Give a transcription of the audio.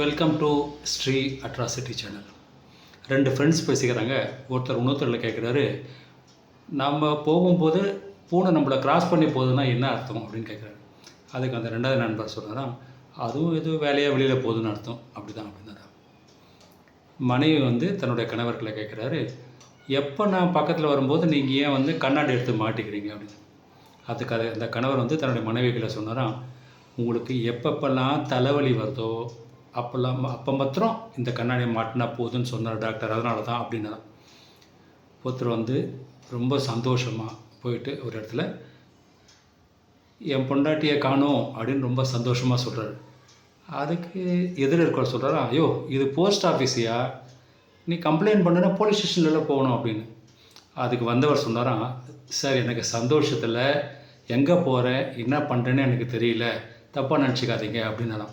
Welcome to Sri atrocity channel ரெண்டு friends பேசிக்கிறாங்க. ஒருத்தர் இன்னொருத்தரில் கேட்குறாரு நம்ம போகும்போது பூனை நம்மளை கிராஸ் பண்ணி போகுதுன்னா என்ன அர்த்தம் அப்படின்னு கேட்குறாரு அதுக்கு அந்த ரெண்டாவது நண்பர் சொன்னாராம் அதுவும் எதுவும் வேலையாக வெளியில் போகுதுன்னு அர்த்தம். அப்படி தான் அப்படின்னாரா மனைவி வந்து தன்னுடைய கணவர்களை கேட்குறாரு எப்போ நான் பக்கத்தில் வரும்போது நீங்கள் ஏன் வந்து கண்ணாடி எடுத்து மாட்டிக்கிறீங்க? அப்படின்னு. அதுக்கு அது அந்த கணவர் வந்து தன்னுடைய மனைவிகளை சொன்னாராம் உங்களுக்கு எப்பப்பெல்லாம் தலைவலி வருதோ அப்போல்லாம் அப்போ மாத்திரம் இந்த கண்ணாடியை மாட்டினா போதுன்னு சொன்னார் டாக்டர் அதனால தான். அப்படின்னா ஒருத்தர் வந்து ரொம்ப சந்தோஷமாக போயிட்டு ஒரு இடத்துல என் பொண்டாட்டியை காணும் அப்படின்னு ரொம்ப சந்தோஷமாக சொல்கிறாரு அதுக்கு எதிர் இருக்கிற சொல்கிறாரா ஐயோ இது போஸ்ட் ஆஃபீஸியா நீ கம்ப்ளைண்ட் பண்ணுனா போலீஸ் ஸ்டேஷனில் போகணும் அப்படின்னு. அதுக்கு வந்தவர் சொன்னாராம் சார் எனக்கு சந்தோஷத்தில் எங்கே போகிறேன் என்ன பண்ணுறேன்னு எனக்கு தெரியல. தப்பாக நினச்சிக்காதீங்க அப்படின்னாலாம்